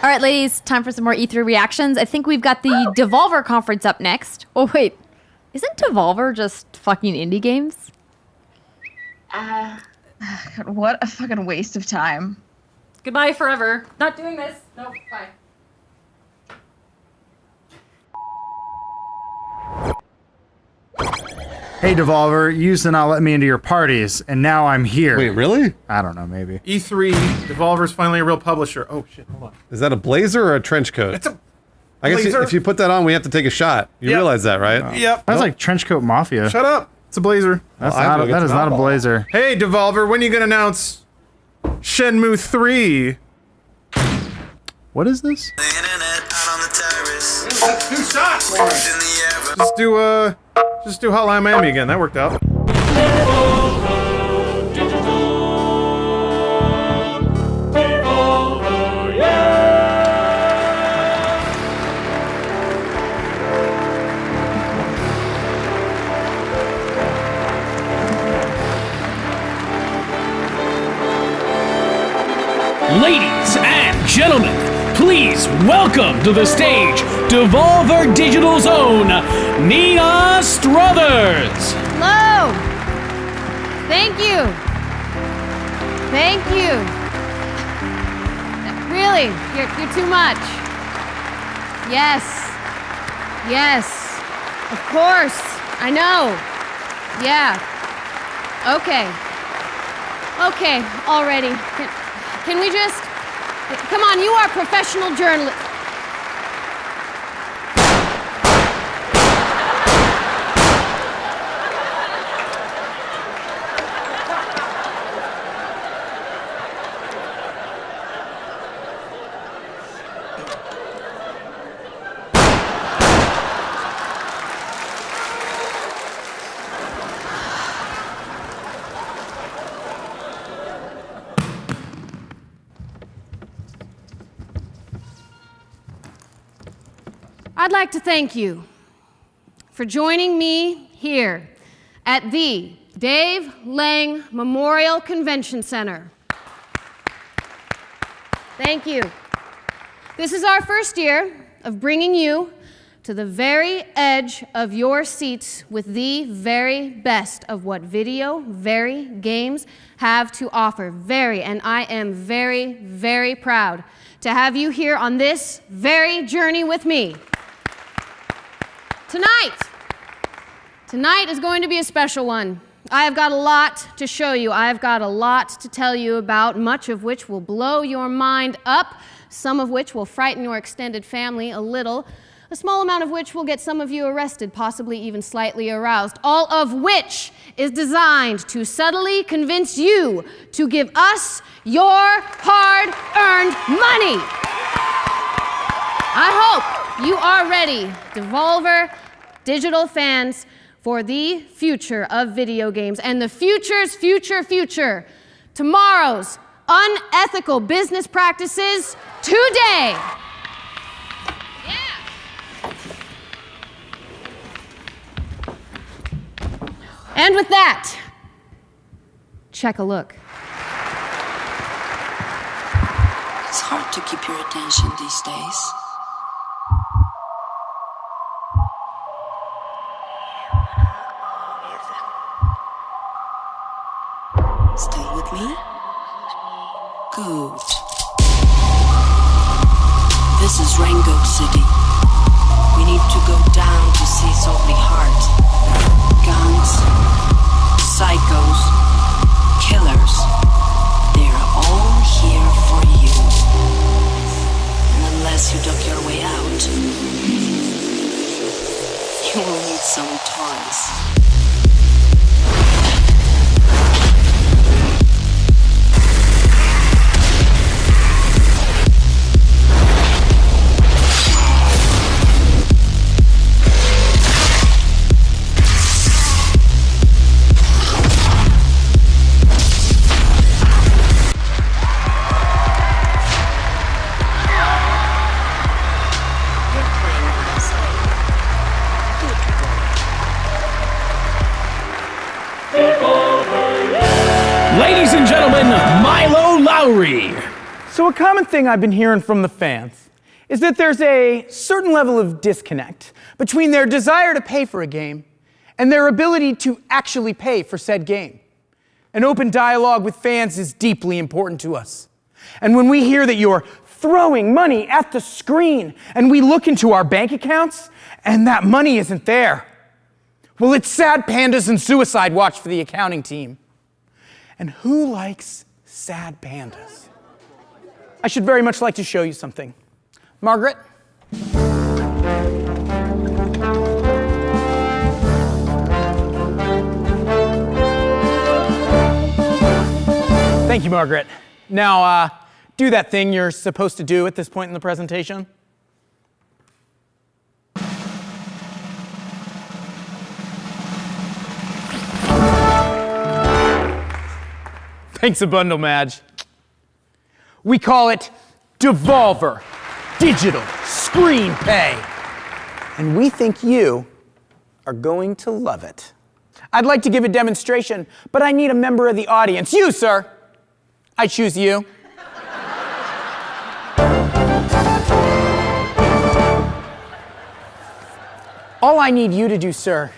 All right, ladies, time for some more E3 reactions. I think we've got the Devolver conference up next. Oh, wait. Isn't Devolver just fucking indie games? Uh, God, what a fucking waste of time. Goodbye forever. Not doing this. No, bye. Hey, Devolver, you used to not let me into your parties, and now I'm here. Wait, really? I don't know, maybe. E3, Devolver's finally a real publisher. Oh shit, hold on. Is that a blazer or a trench coat? It's a I guess blazer. if you put that on, we have to take a shot. You Yep. realize that, right? Yep. That's like trench coat Mafia. Shut up. It's a blazer. That's Well, I not will a, get that to is that not a ball. blazer. Hey, Devolver, when are you gonna announce Shenmue 3? What is this? The internet out on the terrace. That's two shots. In the air. Just do uh just do Hotline Miami again. That worked out. Ladies and gentlemen, please welcome to the stage Devolver Digital's own Nia Struthers. Hello. Thank you. Thank you. Really, you're, you're too much. Yes. Yes. Of course. I know. Yeah. Okay. Okay, already. Can, can we just. Come on, you are professional journalists. I'd like to thank you for joining me here at the Dave Lang Memorial Convention Center. Thank you. This is our first year of bringing you to the very edge of your seats with the very best of what video, very games have to offer. Very, and I am very, very proud to have you here on this very journey with me. Tonight, tonight is going to be a special one. I have got a lot to show you. I have got a lot to tell you about, much of which will blow your mind up, some of which will frighten your extended family a little, a small amount of which will get some of you arrested, possibly even slightly aroused, all of which is designed to subtly convince you to give us your hard earned money. I hope you are ready, Devolver digital fans, for the future of video games and the future's future future. Tomorrow's unethical business practices today. And with that, check a look. It's hard to keep your attention these days. Good. This is Rango City. We need to go down to see Saltly Heart. Guns, psychos, killers. They're all here for you. And unless you duck your way out, you will need some toys. Milo Lowry. So, a common thing I've been hearing from the fans is that there's a certain level of disconnect between their desire to pay for a game and their ability to actually pay for said game. An open dialogue with fans is deeply important to us. And when we hear that you're throwing money at the screen and we look into our bank accounts and that money isn't there, well, it's sad pandas and suicide watch for the accounting team. And who likes sad pandas? I should very much like to show you something. Margaret? Thank you, Margaret. Now, uh, do that thing you're supposed to do at this point in the presentation. Thanks a bundle, Madge. We call it Devolver Digital Screen Pay. And we think you are going to love it. I'd like to give a demonstration, but I need a member of the audience. You, sir. I choose you. All I need you to do, sir,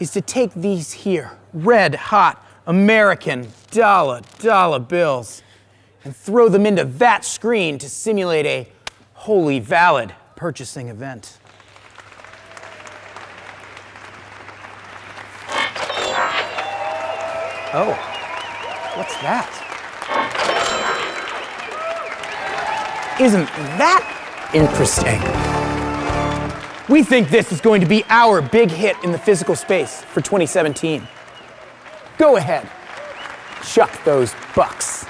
is to take these here red hot American dollar dollar bills and throw them into that screen to simulate a wholly valid purchasing event. Oh, what's that? Isn't that interesting? We think this is going to be our big hit in the physical space for 2017. Go ahead, chuck those bucks.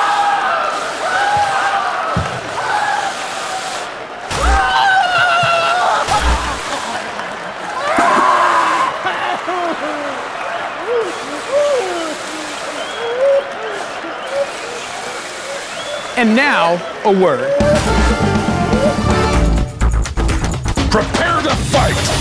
And now, a word. Prepare to fight!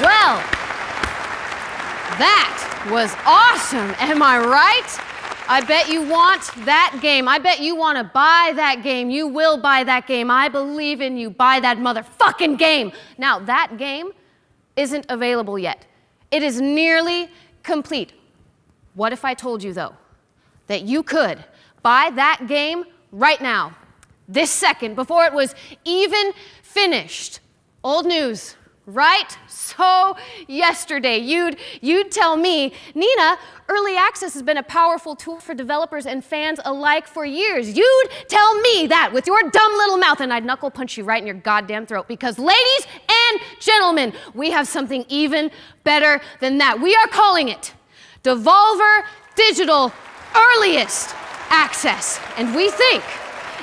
Well, that was awesome. Am I right? I bet you want that game. I bet you want to buy that game. You will buy that game. I believe in you. Buy that motherfucking game. Now, that game isn't available yet. It is nearly complete. What if I told you, though, that you could buy that game right now, this second, before it was even finished? Old news, right? So yesterday, you'd you'd tell me, Nina, early access has been a powerful tool for developers and fans alike for years. You'd tell me that with your dumb little mouth, and I'd knuckle punch you right in your goddamn throat. Because, ladies and gentlemen, we have something even better than that. We are calling it Devolver Digital Earliest Access, and we think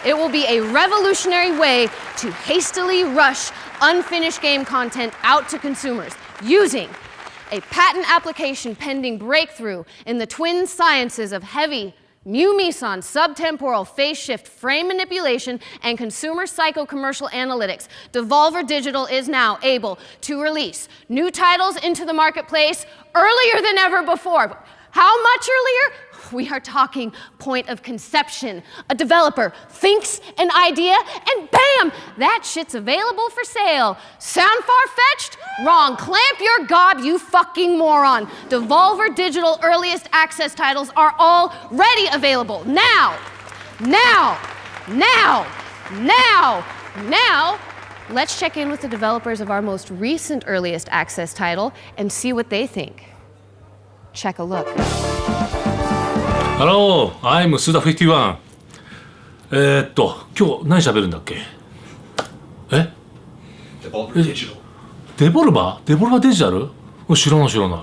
it will be a revolutionary way to hastily rush unfinished game content out to consumers using a patent application pending breakthrough in the twin sciences of heavy mu meson subtemporal phase shift frame manipulation and consumer psycho commercial analytics devolver digital is now able to release new titles into the marketplace earlier than ever before How much earlier? We are talking point of conception. A developer thinks an idea and bam, that shit's available for sale. Sound far fetched? Wrong. Clamp your gob, you fucking moron. Devolver Digital earliest access titles are already available. Now, now, now, now, now. Let's check in with the developers of our most recent earliest access title and see what they think. Check a look. Hello, I'm Suda51 えー、っと今日何喋るんだっけえデボルバーデボルバーデボルバーデジタル知らない知らない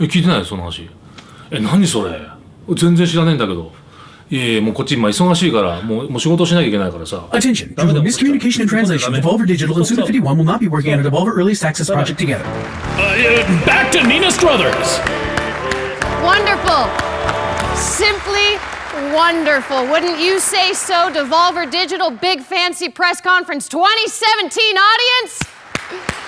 え聞いてないよその話え何それ全然知らねえんだけどいやいやもうこっち今忙しいからもうもう仕事しなきゃいけないからさ Attention, due to miscommunication and translation, Devolver Digital and Suda51 will not be working on a Devolver Earliest Access project together. Uh, back to Nina Struthers Wonderful. Simply wonderful. Wouldn't you say so, Devolver Digital Big Fancy Press Conference 2017 audience?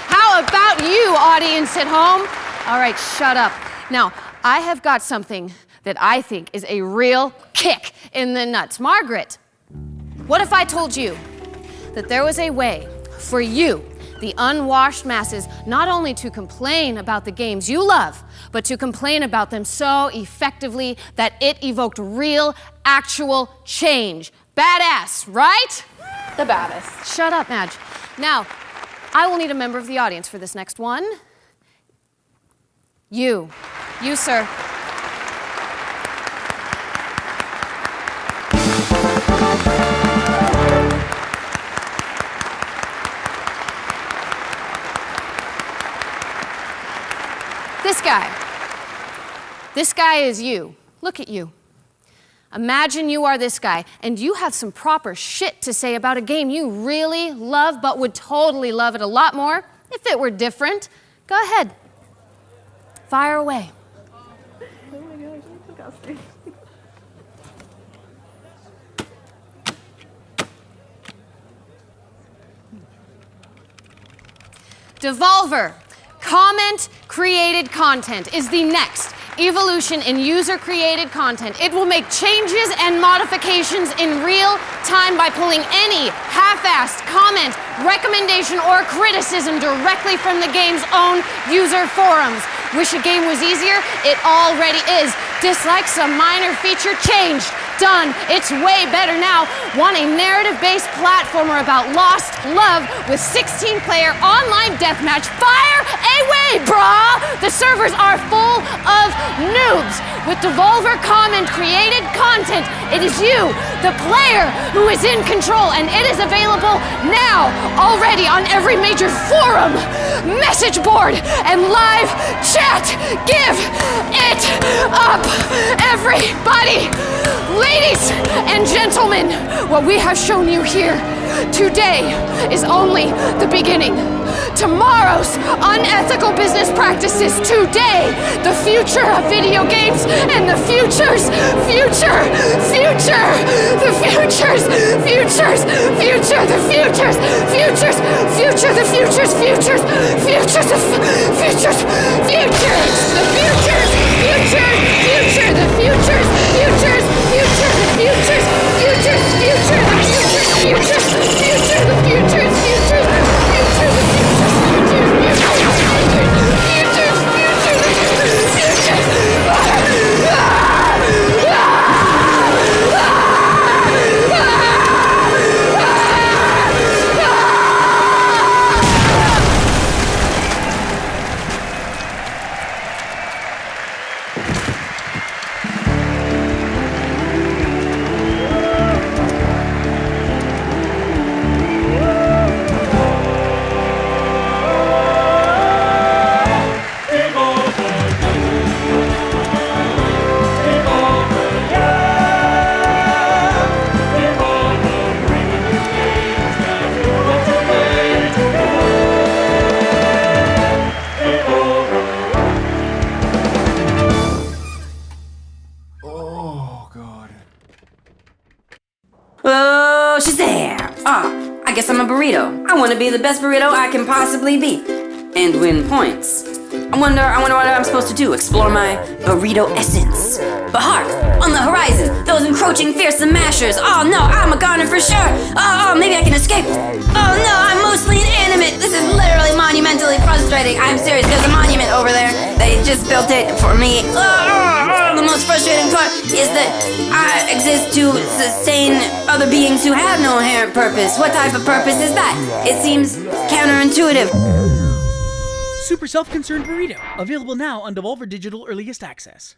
How about you, audience at home? All right, shut up. Now, I have got something that I think is a real kick in the nuts. Margaret, what if I told you that there was a way for you, the unwashed masses, not only to complain about the games you love, but to complain about them so effectively that it evoked real, actual change? Badass, right? The baddest. Shut up, Madge. Now, I will need a member of the audience for this next one. You. You, sir. This guy. This guy is you. Look at you. Imagine you are this guy and you have some proper shit to say about a game you really love, but would totally love it a lot more if it were different. Go ahead. Fire away. Oh my gosh, that's disgusting. Devolver, comment created content is the next evolution in user created content. It will make changes and modifications in real time by pulling any half assed comment, recommendation, or criticism directly from the game's own user forums. Wish a game was easier? It already is. Dislike some minor feature changed. Done. It's way better now. Want a narrative based platformer about lost love with 16 player online deathmatch? Fire away, brah! The servers are full of noobs. With Devolver Comment created content, it is you, the player, who is in control, and it is available now, already on every major forum, message board, and live chat. Give it up, everybody! Ladies and gentlemen, what we have shown you here today is only the beginning. Tomorrow's unethical business practices today, the future of video games, and the future's future, future, the future's futures, future, the future's futures, future, the future's futures, futures, the futures, futures, the futures, future, future, the futures, to be the best burrito I can possibly be and win points. I wonder, I wonder what I'm supposed to do. Explore my burrito essence. But hark, on the horizon, those encroaching fearsome mashers. Oh no, I'm a goner for sure. Oh, oh, maybe I can escape. Oh no, I'm mostly inanimate. This is literally monumentally frustrating. I'm serious. There's a monument over there. They just built it for me. Oh, oh, oh, the most frustrating part is that I exist to sustain other beings who have no inherent purpose. What type of purpose is that? It seems counterintuitive. Super Self Concerned Burrito. Available now on Devolver Digital Earliest Access.